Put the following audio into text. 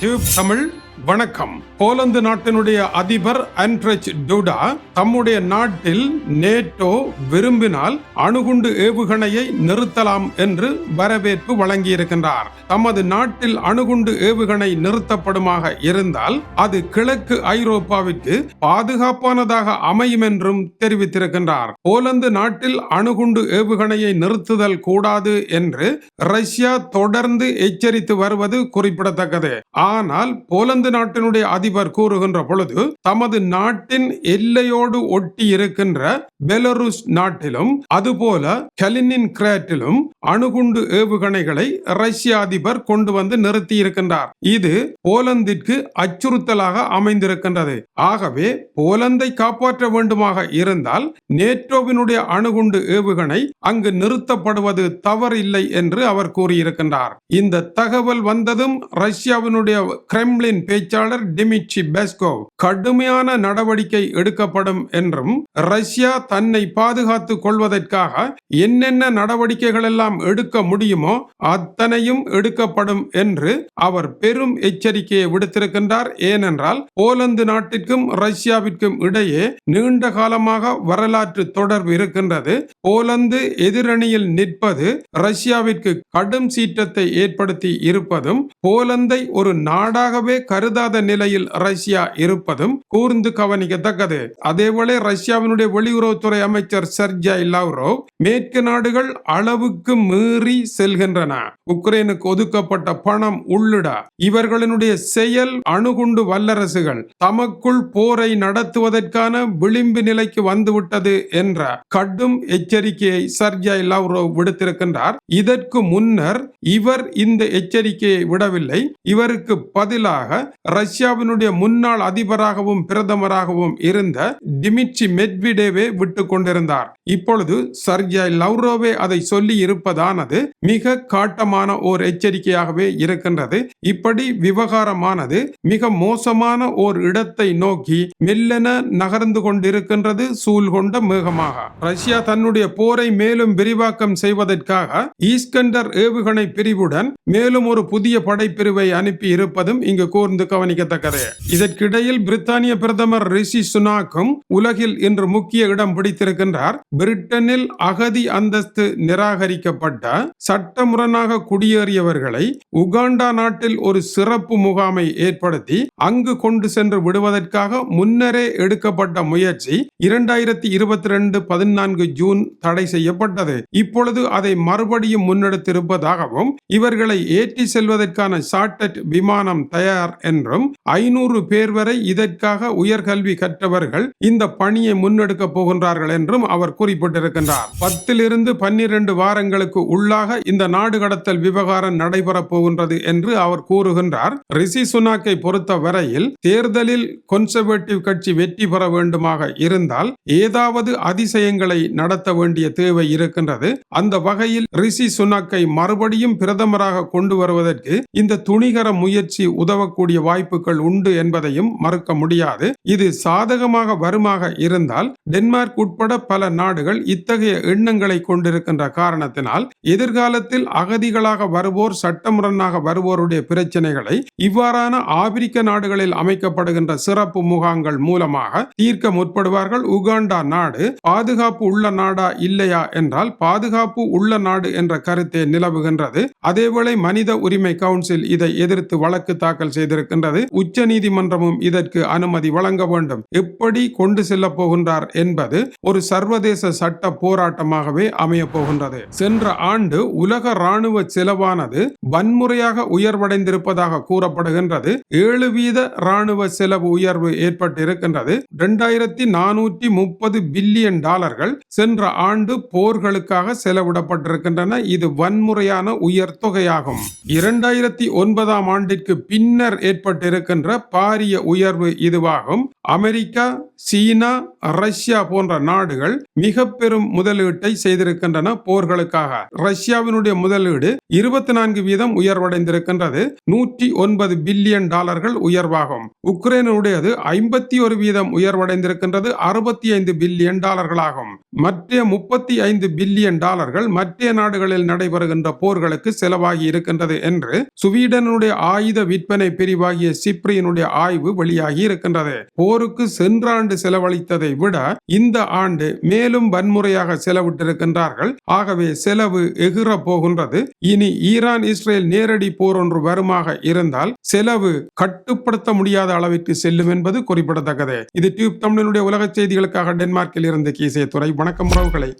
Tube Tamil வணக்கம். Poland நாட்டினுடைய அதிபர் அன்ட்ரெச் டூடா தம்முடைய நாட்டில் நேட்டோ விரும்பினால் அணுகுண்டு ஏவுகணையை நிறுத்தலாம் என்று வரவேற்பு வழங்கியிருக்கின்றார். தமது நாட்டில் அணுகுண்டு ஏவுகணை நிறுத்தப்படுமாக இருந்தால் அது கிழக்கு ஐரோப்பாவிற்கு பாதுகாப்பானதாக அமையும் என்றும் தெரிவித்திருக்கின்றார். போலந்து நாட்டில் அணுகுண்டு ஏவுகணையை நிறுத்துதல் கூடாது என்று ரஷ்யா தொடர்ந்து எச்சரித்து வருவது குறிப்பிடத்தக்கது. ஆனால் போலந்து நாட்டினுடைய அதிபர் கூறுகின்ற பொழுது தமது நாட்டின் எல்லையோடு ஒட்டி இருக்கின்ற பெலருஸ் நாட்டிலும் அதுபோல கலினின் கிரேட்டிலும் அணுகுண்டு ஏவுகணைகளை ரஷ்ய அதிபர் கொண்டு வந்து நிறுத்தி இருக்கின்றார். இது போலந்திற்கு அச்சுறுத்தலாக அமைந்திருக்கின்றது. ஆகவே போலந்தை காப்பாற்ற வேண்டுமாக இருந்தால் நேட்டோவினுடைய அணுகுண்டு ஏவுகணை அங்கு நிறுத்தப்படுவது தவறில்லை என்று அவர் கூறியிருக்கின்றார். இந்த தகவல் வந்ததும் ரஷ்யாவினுடைய கிரெம்லின் பேச்சாளர் டிமிட்ரி பெஸ்கோவ் கடுமையான நடவடிக்கை எடுக்கப்படும் என்றும் ரஷ்யா தன்னை பாதுகாத்துக் கொள்வதற்காக என்னென்ன நடவடிக்கைகள் எல்லாம் எடுக்க முடியுமோ அத்தனையும் எடுக்கப்படும் என்று அவர் பெரும் எச்சரிக்கையை விடுத்திருக்கின்றார். ஏனென்றால் போலந்து நாட்டிற்கும் ரஷ்யாவிற்கும் இடையே நீண்ட காலமாக வரலாற்று தொடர்பு இருக்கின்றது. போலந்து எதிரணியில் நிற்பது ரஷ்யாவிற்கு கடும் சீற்றத்தை ஏற்படுத்தி இருப்பதும் போலந்தை ஒரு நாடாகவே கரு கருதாத நிலையில் ரஷ்யா இருப்பதும் கூர்ந்து கவனிக்கத்தக்கது. அதேவேளை ரஷ்யாவினுடைய வெளியுறவுத்துறை அமைச்சர் சர்ஜாய் லவ்ரோவ் மேற்கு நாடுகள் அளவுக்கு மீறி செல்கின்றன. உக்ரைனுக்கு ஒதுக்கப்பட்ட பணம் உள்ளிட இவர்களினுடைய செயல் அணுகுண்டு வல்லரசுகள் தமக்குள் போரை நடத்துவதற்கான விளிம்பு நிலைக்கு வந்துவிட்டது என்ற கடும் எச்சரிக்கையை சர்ஜாய் லவ்ரோவ் விடுத்திருக்கின்றார். இதற்கு முன்னர் இவர் இந்த எச்சரிக்கையை விடவில்லை. இவருக்கு பதிலாக ரஷ்யாவினுடைய முன்னாள் அதிபராகவும் பிரதமராகவும் இருந்த டிமிட்சி மெட்விடேவே விட்டு கொண்டிருந்தார். இப்பொழுது சர்ஜாய் லவ்ரோவே அதை சொல்லி இருப்பதானது மிக காட்டமான ஓர் எச்சரிக்கையாகவே இருக்கின்றது. இப்படி விவகாரமானது மிக மோசமான ஓர் இடத்தை நோக்கி மெல்லென நகர்ந்து கொண்டிருக்கின்றது சூழ்கொண்ட மேகமாக. ரஷ்யா தன்னுடைய போரை மேலும் விரிவாக்கம் செய்வதற்காக ஈஸ்கண்டர் ஏவுகணை பிரிவுடன் மேலும் ஒரு புதிய படைப்பிரிவை அனுப்பி இருப்பதும் இங்கு கூர்ந்து கவனிக்கத்தக்கது இதற்கிடையில் பிரித்தானிய பிரதமர் ரிஷி சுனாக்கும் உலகில் இன்று முக்கிய இடம் பிடித்திருக்கின்றார். பிரிட்டனில் அகதி அந்தஸ்து நிராகரிக்கப்பட்ட சட்டமுரணாக குடியேறியவர்களை உகாண்டா நாட்டில் ஒரு சிறப்பு முகாமை ஏற்படுத்தி அங்கு கொண்டு சென்று விடுவதற்காக முன்னரே எடுக்கப்பட்ட முயற்சி இரண்டாயிரத்தி இருபத்தி ரெண்டு பதினான்கு ஜூன் தடை செய்யப்பட்டது. இப்பொழுது அதை மறுபடியும் முன்னெடுத்திருப்பதாகவும் இவர்களை ஏற்றி செல்வதற்கான சாட்டட் விமானம் தயார் என்றும் ஐநூறு பேர் வரை இதற்காக உயர்கல்வி கற்றவர்கள் இந்த பணியை முன்னெடுக்க போகின்றார்கள் என்றும் அவர் குறிப்பிட்டிருக்கின்றார். பத்திலிருந்து பன்னிரண்டு வாரங்களுக்கு உள்ளாக இந்த நாடு கடத்தல் விவகாரம் நடைபெறப் போகின்றது என்று அவர் கூறுகின்றார். ரிஷி சுனாக்கை பொறுத்த வரையில் தேர்தலில் கொன்சர்வேட்டிவ் கட்சி வெற்றி பெற வேண்டுமாக இருந்தால் ஏதாவது அதிசயங்களை நடத்த வேண்டிய தேவை இருக்கின்றது. அந்த வகையில் ரிஷி சுனாக்கை மறுபடியும் பிரதமராக கொண்டு வருவதற்கு இந்த துணிகர முயற்சி உதவக்கூடிய வாய்ப்புகள் உண்டு என்பதையும் மறுக்க முடியாது. இது சாதகமாக வருமாக இருந்தால் டென்மார்க் உட்பட பல நாடுகள் இத்தகைய எண்ணங்களை கொண்டிருக்கின்ற காரணத்தினால் எதிர்காலத்தில் அகதிகளாக வருவோர் சட்டமுரணாக வருவோருடைய பிரச்சனைகளை இவ்வாறான ஆப்பிரிக்க நாடுகளில் அமைக்கப்படுகின்ற சிறப்பு முகாங்கள் மூலமாக தீர்க்க முற்படுவார்கள். உகாண்டா நாடு பாதுகாப்பு உள்ள நாடா இல்லையா என்றால் பாதுகாப்பு உள்ள நாடு என்ற கருத்தே நிலவுகின்றது. அதேவேளை மனித உரிமை கவுன்சில் இதை எதிர்த்து வழக்கு தாக்கல் இருக்கின்றது. உச்ச நீதிமன்றமும் இதற்கு அனுமதி வழங்க வேண்டும். எப்படி கொண்டு செல்ல போகின்றார் என்பது ஒரு சர்வதேச சட்ட போராட்டமாகவே அமைய போகின்றது. சென்ற ஆண்டு உலக ராணுவ செலவானது வன்முறையாக உயர்வடைந்திருப்பதாக கூறப்படுகின்றது. ஏழு வீத ராணுவ செலவு உயர்வு ஏற்பட்டிருக்கின்றது. இரண்டாயிரத்தி நானூற்றி முப்பது பில்லியன் டாலர்கள் சென்ற ஆண்டு போர்களுக்காக செலவிடப்பட்டிருக்கின்றன. இது வன்முறையான உயர் தொகையாகும் இரண்டாயிரத்தி ஒன்பதாம் ஆண்டிற்கு பின்னர் ஏற்பட்டிருக்கின்ற பாரிய உயர்வு இதுவாகும். அமெரிக்கா சீனா ரஷ்யா போன்ற நாடுகள் மிக பெரும் முதலீட்டை செய்திருக்கின்றன போர்களுக்காக. ரஷ்யாவினுடைய முதலீடு இருபத்தி நான்கு வீதம் உயர்வடைந்திருக்கின்றது. நூற்றி ஒன்பது பில்லியன் டாலர்கள் உயர்வாகும். உக்ரைனுடையது ஐம்பத்தி ஒரு வீதம் உயர்வடைந்திருக்கின்றது. அறுபத்தி ஐந்து பில்லியன் டாலர்களாகும். மற்ற முப்பத்தி ஐந்து பில்லியன் டாலர்கள் மற்ற நாடுகளில் நடைபெறுகின்ற போர்களுக்கு செலவாகி இருக்கின்றது என்று சுவீடனுடைய ஆயுத விற்பனை பிரிவாகிய சிப்ரியினுடைய ஆய்வு வெளியாகி இருக்கின்றது. போருக்கு சென்ற ஆண்டு செலவழித்ததை விட இந்த ஆண்டு மேலும் வன்முறையாக செலவிட்டிருக்கின்றார்கள். ஆகவே செலவு எகிற போகின்றது. இனி ஈரான் இஸ்ரேல் நேரடி போர் ஒன்று வருமாக இருந்தால் செலவு கட்டுப்படுத்த முடியாத அளவிற்கு செல்லும் என்பது குறிப்பிடத்தக்கது. இது டியூப் தமிழனுடைய உலக செய்திகளுக்காக டென்மார்க்கில் இருந்து கீசே துறை வணக்கம் உறவுகளை.